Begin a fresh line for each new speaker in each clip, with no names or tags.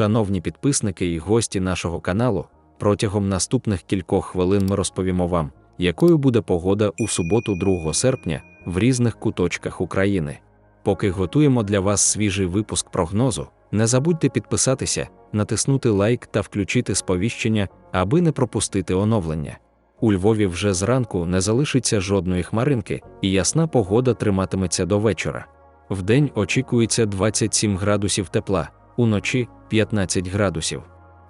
Шановні підписники і гості нашого каналу, протягом наступних кількох хвилин ми розповімо вам, якою буде погода у суботу 2 серпня в різних куточках України. Поки готуємо для вас свіжий випуск прогнозу, не забудьте підписатися, натиснути лайк та включити сповіщення, аби не пропустити оновлення. У Львові вже зранку не залишиться жодної хмаринки, і ясна погода триматиметься до вечора. Вдень очікується 27 градусів тепла, уночі 15 градусів.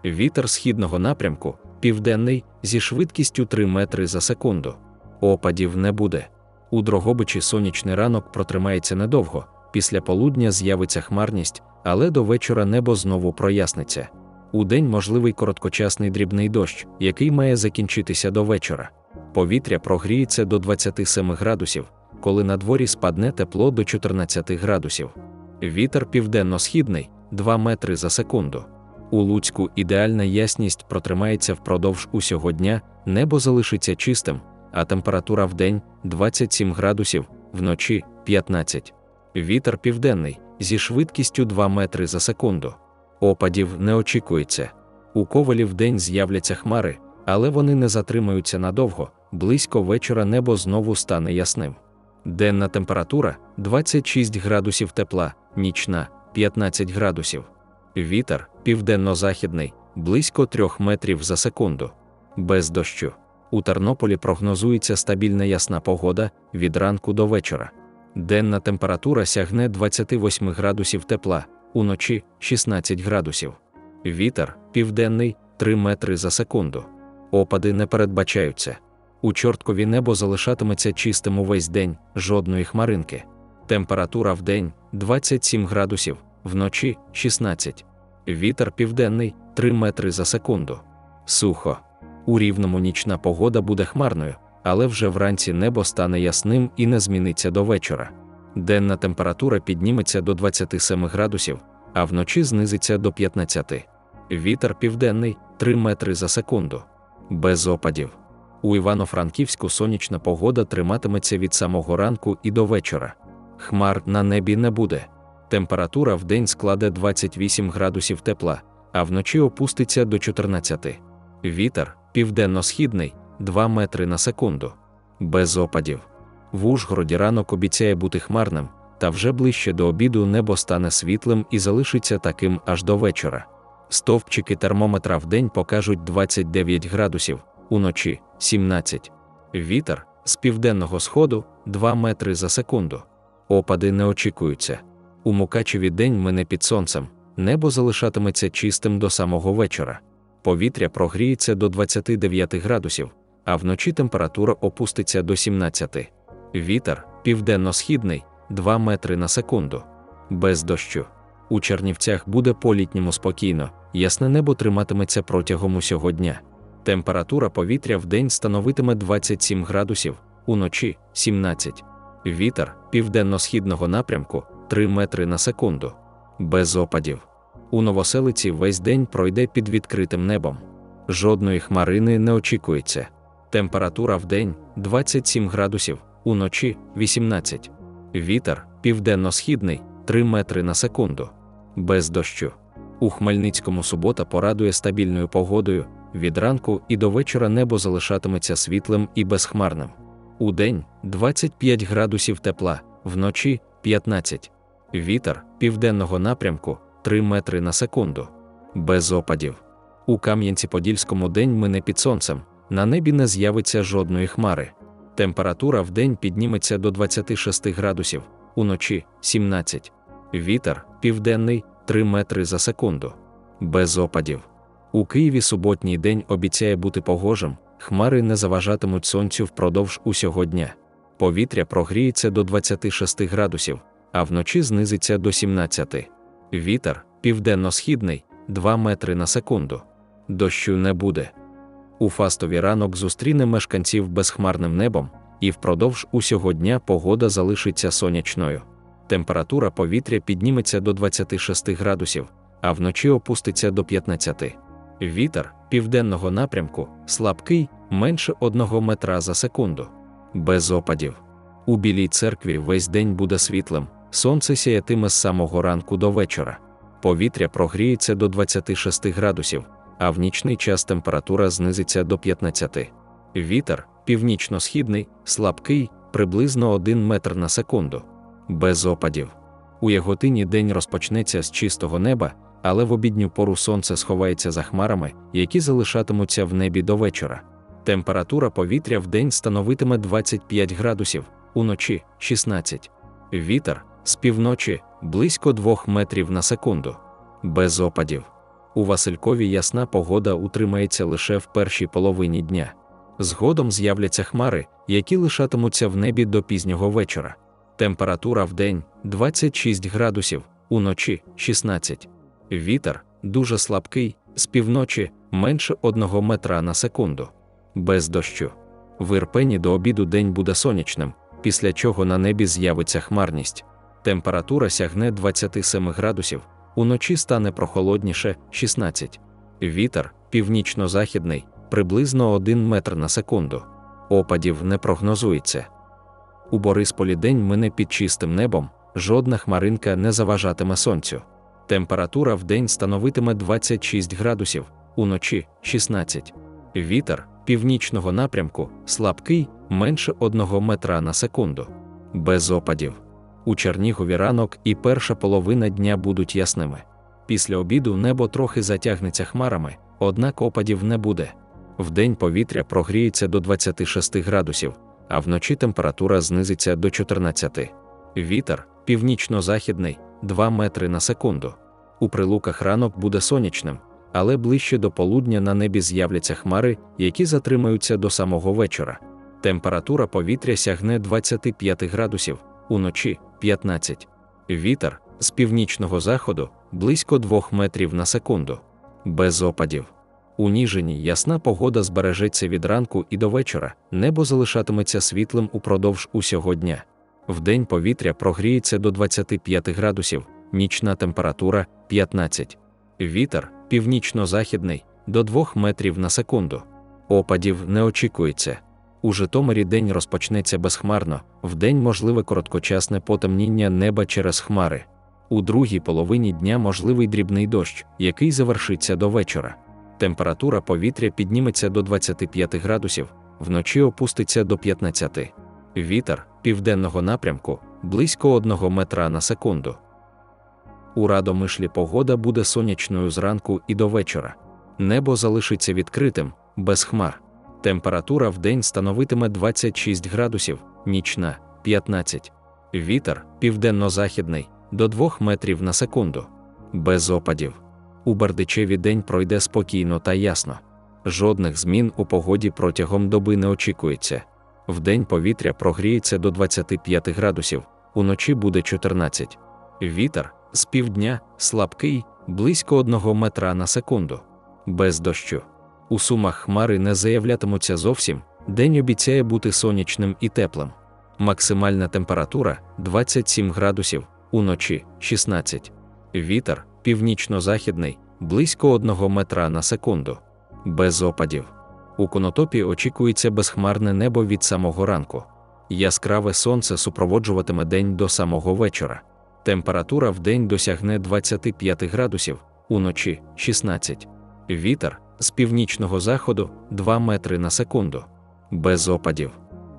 Вітер східного напрямку, південний, зі швидкістю 3 метри за секунду. Опадів не буде. У Дрогобичі сонячний ранок протримається недовго, після полудня з'явиться хмарність, але до вечора небо знову проясниться. У день можливий короткочасний дрібний дощ, який має закінчитися до вечора. Повітря прогріється до 27 градусів, коли на дворі спадне тепло до 14 градусів. Вітер південно-східний 2 метри за секунду. У Луцьку ідеальна ясність протримається впродовж усього дня, небо залишиться чистим, а температура в день 27 градусів, вночі 15. Вітер південний зі швидкістю 2 метри за секунду. Опадів не очікується. У ковалі в день з'являться хмари, але вони не затримаються надовго, близько вечора небо знову стане ясним. Денна температура 26 градусів тепла, нічна 15 градусів. Вітер південно-західний, близько 3 метрів за секунду. Без дощу. У Тернополі прогнозується стабільна ясна погода від ранку до вечора. Денна температура сягне 28 градусів тепла, уночі 16 градусів. Вітер південний 3 метри за секунду. Опади не передбачаються. У чорткові небо залишатиметься чистим увесь день, жодної хмаринки. Температура в день 27 градусів, вночі 16. Вітер південний 3 метри за секунду. Сухо. У рівному нічна погода буде хмарною, але вже вранці небо стане ясним і не зміниться до вечора. Денна температура підніметься до 27 градусів, а вночі знизиться до 15. Вітер південний 3 метри за секунду. Без опадів. У Івано-Франківську сонячна погода триматиметься від самого ранку і до вечора. Хмар на небі не буде. Температура в день складе 28 градусів тепла, а вночі опуститься до 14. Вітер південно-східний 2 метри на секунду. Без опадів. В Ужгороді ранок обіцяє бути хмарним, та вже ближче до обіду небо стане світлим і залишиться таким аж до вечора. Стовпчики термометра в день покажуть 29 градусів, уночі 17. Вітер з південного сходу 2 метри за секунду. Опади не очікуються. У Мукачеві день мине під сонцем, небо залишатиметься чистим до самого вечора. Повітря прогріється до 29 градусів, а вночі температура опуститься до 17. Вітер південно-східний 2 метри на секунду. Без дощу. У Чернівцях буде по-літньому спокійно, ясне небо триматиметься протягом усього дня. Температура повітря в день становитиме 27 градусів, уночі 17. Вітер південно-східного напрямку 3 метри на секунду. Без опадів. У новоселиці весь день пройде під відкритим небом. Жодної хмарини не очікується. Температура в день 27 градусів, уночі 18. Вітер південно-східний 3 метри на секунду. Без дощу. У Хмельницькому субота порадує стабільною погодою. Від ранку і до вечора небо залишатиметься світлим і безхмарним. У день 25 градусів тепла, вночі 15. Вітер південного напрямку 3 метри на секунду. Без опадів. У Кам'янці-Подільському день мине під сонцем, на небі не з'явиться жодної хмари. Температура в день підніметься до 26 градусів, уночі 17. Вітер південний 3 метри за секунду. Без опадів. У Києві суботній день обіцяє бути погожим, хмари не заважатимуть сонцю впродовж усього дня. Повітря прогріється до 26 градусів, а вночі знизиться до 17. Вітер південно-східний 2 метри на секунду. Дощу не буде. У фастові ранок зустріне мешканців безхмарним небом, і впродовж усього дня погода залишиться сонячною. Температура повітря підніметься до 26 градусів, а вночі опуститься до 15. Вітер південного напрямку слабкий, менше 1 метра за секунду. Без опадів. У білій церкві весь день буде світлим, сонце сяятиме з самого ранку до вечора. повітря прогріється до 26 градусів, а в нічний час температура знизиться до 15. Вітер північно-східний, слабкий, приблизно 1 метр на секунду, без опадів. У Яготині день розпочнеться з чистого неба, але в обідню пору сонце сховається за хмарами, які залишатимуться в небі до вечора. Температура повітря в день становитиме 25 градусів, уночі 16. Вітер з півночі близько 2 метрів на секунду, без опадів. У Василькові ясна погода утримається лише в першій половині дня. Згодом з'являться хмари, які лишатимуться в небі до пізнього вечора. Температура в день 26 градусів, уночі 16. Вітер дуже слабкий, з півночі менше 1 метра на секунду. Без дощу. В Ірпені до обіду день буде сонячним, після чого на небі з'явиться хмарність. Температура сягне 27 градусів, уночі стане прохолодніше 16. Вітер північно-західний, приблизно 1 метр на секунду. Опадів не прогнозується. У Борисполі день мине під чистим небом, жодна хмаринка не заважатиме сонцю. Температура в день становитиме 26 градусів, уночі 16. Вітер північного напрямку слабкий, менше 1 метра на секунду. Без опадів. У Чернігові ранок і перша половина дня будуть ясними. Після обіду небо трохи затягнеться хмарами, однак опадів не буде. Вдень повітря прогріється до 26 градусів, а вночі температура знизиться до 14. Вітер північно-західний 2 метри на секунду. У прилуках ранок буде сонячним, але ближче до полудня на небі з'являться хмари, які затримаються до самого вечора. Температура повітря сягне 25 градусів, уночі 15. Вітер з північного заходу близько 2 метрів на секунду. Без опадів. У Ніжині ясна погода збережеться від ранку і до вечора, небо залишатиметься світлим упродовж усього дня. Вдень повітря прогріється до 25 градусів, нічна температура 15. Вітер північно-західний до 2 метрів на секунду. Опадів не очікується. У Житомирі день розпочнеться безхмарно, вдень можливе короткочасне потемніння неба через хмари. У другій половині дня можливий дрібний дощ, який завершиться до вечора. Температура повітря підніметься до 25 градусів, вночі опуститься до 15. Вітер південного напрямку близько 1 метра на секунду. У Радомишлі погода буде сонячною зранку і до вечора. Небо залишиться відкритим, без хмар. Температура в день становитиме 26 градусів, нічна 15. Вітер південно-західний до 2 метрів на секунду. Без опадів. У Бердичеві день пройде спокійно та ясно. Жодних змін у погоді протягом доби не очікується. Вдень повітря прогріється до 25 градусів, уночі буде 14. Вітер з півдня слабкий, близько 1 метра на секунду. Без дощу. У сумах хмари не заявлятимуться зовсім, день обіцяє бути сонячним і теплим. Максимальна температура 27 градусів, уночі 16. Вітер північно-західний, близько 1 метра на секунду. Без опадів. У конотопі очікується безхмарне небо від самого ранку. Яскраве сонце супроводжуватиме день до самого вечора. Температура в день досягне 25 градусів, уночі 16. Вітер з північного заходу 2 метри на секунду. Без опадів.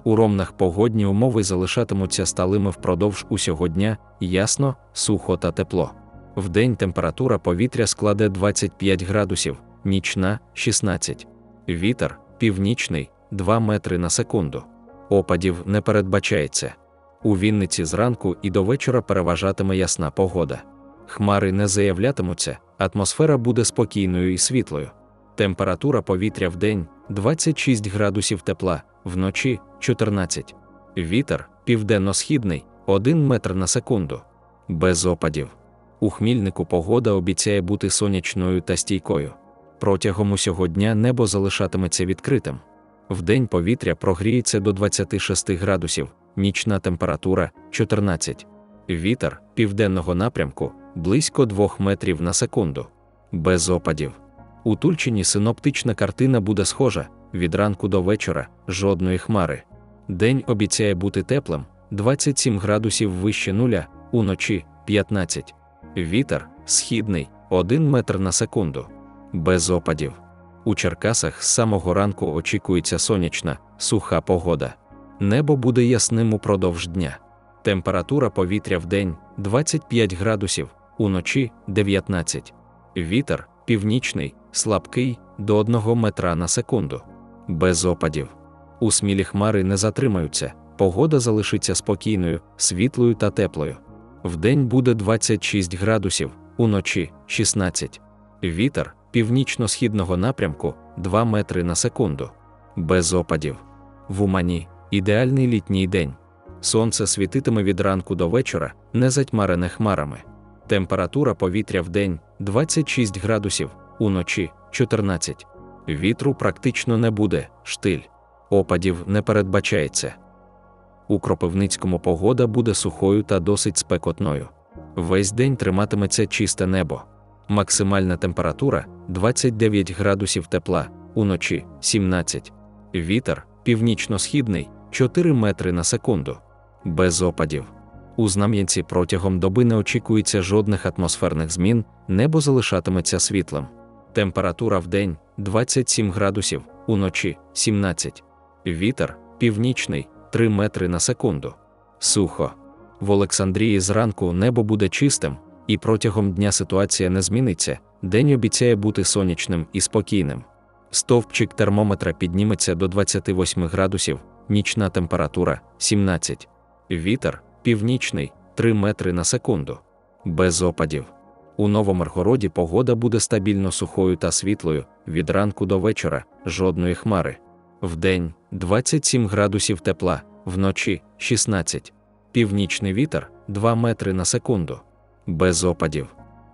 У ромнах погодні умови залишатимуться сталими впродовж усього дня, ясно, сухо та тепло. Вдень температура повітря складе 25 градусів, нічна 16. Вітер північний 2 метри на секунду. Опадів не передбачається. У Вінниці зранку і до вечора переважатиме ясна погода. Хмари не заявлятимуться, атмосфера буде спокійною і світлою. Температура повітря в день 26 градусів тепла, вночі 14. Вітер південно-східний 1 метр на секунду. Без опадів. У хмільнику погода обіцяє бути сонячною та стійкою. Протягом усього дня небо залишатиметься відкритим. Вдень повітря прогріється до 26 градусів, нічна температура 14. Вітер південного напрямку близько 2 метрів на секунду. Без опадів. У Тульчині синоптична картина буде схожа від ранку до вечора, жодної хмари. День обіцяє бути теплим 27 градусів вище нуля, уночі 15. Вітер східний 1 метр на секунду. Без опадів. У Черкасах з самого ранку очікується сонячна, суха погода. Небо буде ясним упродовж дня. Температура повітря в день 25 градусів, уночі 19. Вітер північний, слабкий до 1 метра на секунду. Без опадів. У смілі хмари не затримаються, погода залишиться спокійною, світлою та теплою. Вдень буде 26 градусів, уночі 16. Вітер північно-східного напрямку 2 метри на секунду. Без опадів. В Умані ідеальний літній день. Сонце світитиме від ранку до вечора, не затьмарене хмарами. Температура повітря в день 26 градусів, уночі 14. Вітру практично не буде, штиль. Опадів не передбачається. У Кропивницькому погода буде сухою та досить спекотною. Весь день триматиметься чисте небо. Максимальна температура 29 градусів тепла, уночі 17. Вітер північно-східний 4 метри на секунду. Без опадів. У Знам'янці протягом доби не очікується жодних атмосферних змін, небо залишатиметься світлим. Температура в день 27 градусів, уночі 17. Вітер північний 3 метри на секунду. Сухо. В Олександрії зранку небо буде чистим, і протягом дня ситуація не зміниться. День обіцяє бути сонячним і спокійним. Стовпчик термометра підніметься до 28 градусів, нічна температура 17. Вітер північний 3 метри на секунду. Без опадів. У Новомиргороді погода буде стабільно сухою та світлою, від ранку до вечора жодної хмари. Вдень 27 градусів тепла, вночі 16. Північний вітер 2 метри на секунду. Без опадів.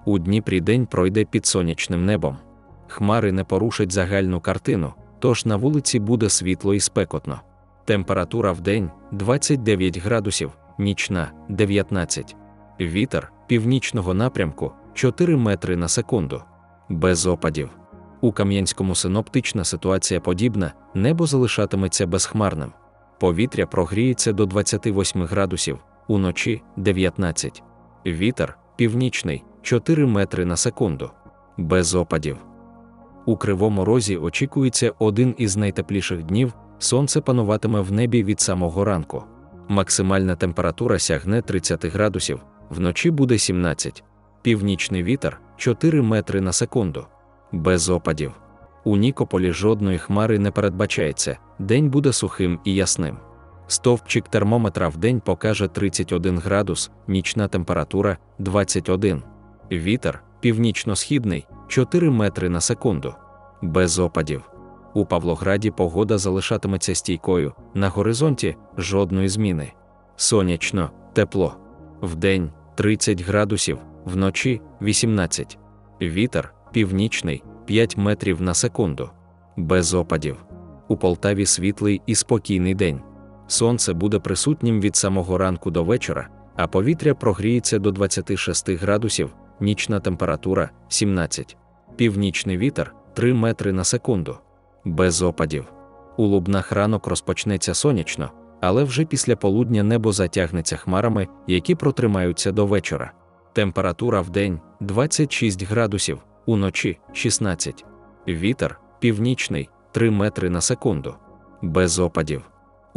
У Дніпрі день пройде під сонячним небом. Хмари не порушать загальну картину, тож на вулиці буде світло і спекотно. Температура в день 29 градусів, нічна 19. Вітер північного напрямку 4 метри на секунду. Без опадів. У Кам'янському синоптична ситуація подібна, небо залишатиметься безхмарним. Повітря прогріється до 28 градусів, уночі 19. Вітер північний 4 метри на секунду. Без опадів. У Кривому Розі очікується один із найтепліших днів, сонце пануватиме в небі від самого ранку. Максимальна температура сягне 30 градусів, вночі буде 17. Північний вітер 4 метри на секунду. Без опадів. У Нікополі жодної хмари не передбачається, день буде сухим і ясним. Стовпчик термометра в день покаже 31 градус, нічна температура 21. Вітер північно-східний 4 метри на секунду. Без опадів. У Павлограді погода залишатиметься стійкою, на горизонті жодної зміни. Сонячно, тепло. Вдень 30 градусів, вночі 18. Вітер північний 5 метрів на секунду. Без опадів. У Полтаві світлий і спокійний день. Сонце буде присутнім від самого ранку до вечора, а повітря прогріється до 26 градусів, нічна температура 17. Північний вітер 3 метри на секунду. Без опадів. У Лубнах ранок розпочнеться сонячно, але вже після полудня небо затягнеться хмарами, які протримаються до вечора. Температура в день 26 градусів, уночі 16. Вітер північний 3 метри на секунду. Без опадів.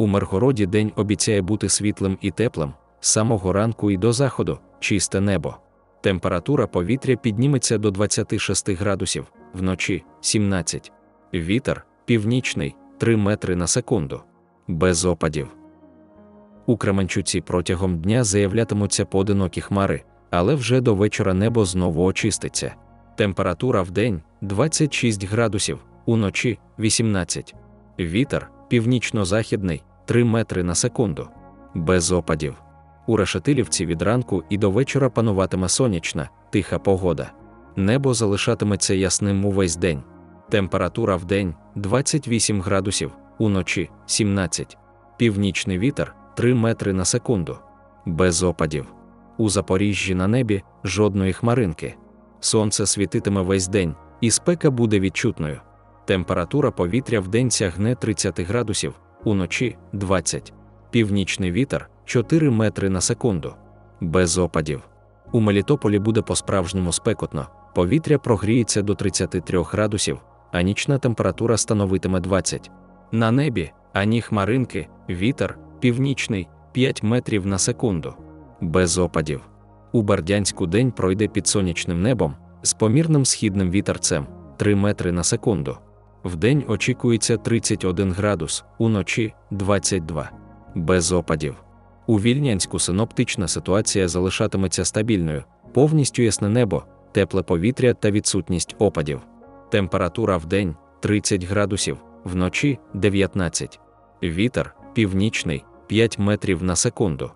У Миргороді день обіцяє бути світлим і теплим, з самого ранку і до заходу чисте небо. Температура повітря підніметься до 26 градусів, вночі 17. Вітер північний 3 метри на секунду. Без опадів. У Кременчуці протягом дня заявлятимуться поодинокі хмари, але вже до вечора небо знову очиститься. Температура в день 26 градусів, уночі 18. Вітер північно-західний 3 метри на секунду. Без опадів. У Решетилівці від ранку і до вечора пануватиме сонячна, тиха погода. Небо залишатиметься ясним увесь день. Температура в день 28 градусів, уночі 17. Північний вітер 3 метри на секунду. Без опадів. У Запоріжжі на небі жодної хмаринки. Сонце світитиме весь день, і спека буде відчутною. Температура повітря в день сягне 30 градусів, уночі 20. Північний вітер 4 метри на секунду. Без опадів. У Мелітополі буде по-справжньому спекотно, повітря прогріється до 33 градусів, а нічна температура становитиме 20. На небі ані хмаринки, вітер, північний 5 метрів на секунду. Без опадів. У Бердянську день пройде під сонячним небом з помірним східним вітерцем 3 метри на секунду. Вдень очікується 31 градус, уночі 22. Без опадів. У Вільнянську синоптична ситуація залишатиметься стабільною, повністю ясне небо, тепле повітря та відсутність опадів. Температура в день 30 градусів, вночі 19. Вітер північний 5 метрів на секунду.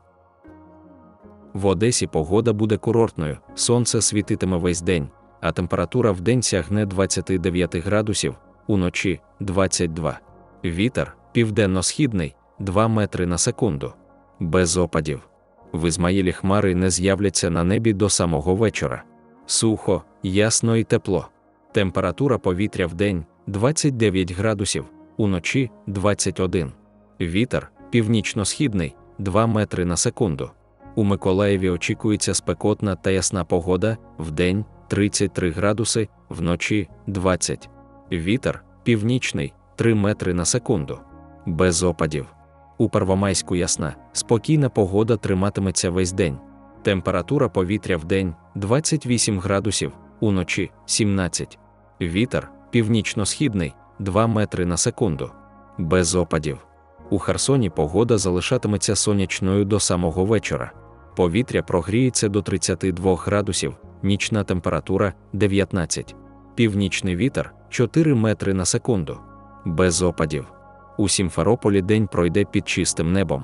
В Одесі погода буде курортною, сонце світитиме весь день, а температура в день сягне 29 градусів, уночі 22. Вітер південно-східний 2 метри на секунду. Без опадів. В Ізмаїлі хмари не з'являться на небі до самого вечора. Сухо, ясно і тепло. Температура повітря в день 29 градусів, уночі 21. Вітер північно-східний 2 метри на секунду. У Миколаєві очікується спекотна та ясна погода вдень 33 градуси, вночі 20. Вітер північний 3 метри на секунду. Без опадів. У Первомайську ясна, спокійна погода триматиметься весь день. Температура повітря в день 28 градусів, уночі 17. Вітер північно-східний 2 метри на секунду. Без опадів. У Херсоні погода залишатиметься сонячною до самого вечора. Повітря прогріється до 32 градусів, нічна температура 19. Північний вітер 4 метри на секунду. Без опадів. У Сімферополі день пройде під чистим небом.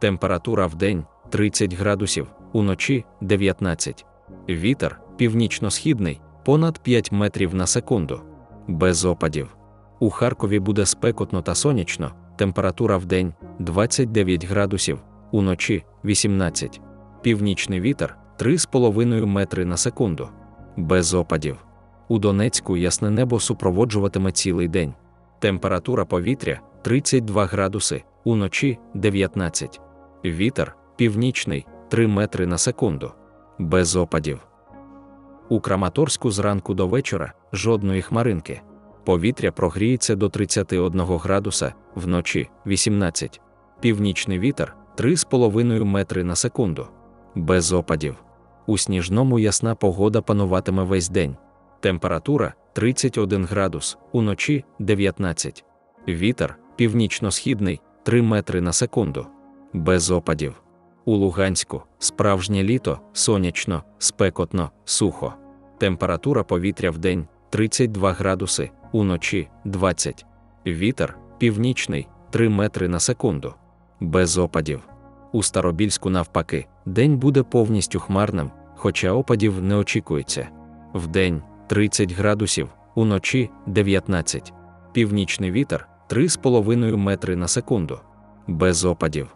Температура в день 30 градусів, уночі 19. Вітер північно-східний понад 5 метрів на секунду. Без опадів. У Харкові буде спекотно та сонячно, температура в день 29 градусів, уночі 18. Північний вітер 3,5 метри на секунду. Без опадів. У Донецьку ясне небо супроводжуватиме цілий день. Температура повітря 32 градуси, уночі 19. Вітер північний 3 метри на секунду. Без опадів. У Краматорську зранку до вечора жодної хмаринки. Повітря прогріється до 31 градуса, вночі 18. Північний вітер 3,5 метри на секунду. Без опадів. У сніжному ясна погода пануватиме весь день. Температура 31 градус, уночі 19. Вітер північно-східний 3 метри на секунду. Без опадів. У Луганську справжнє літо, сонячно, спекотно, сухо. Температура повітря в день 32 градуси, уночі 20. Вітер північний 3 метри на секунду. Без опадів. У Старобільську, навпаки, день буде повністю хмарним, хоча опадів не очікується. Вдень 30 градусів, уночі 19. Північний вітер 3,5 метри на секунду. Без опадів.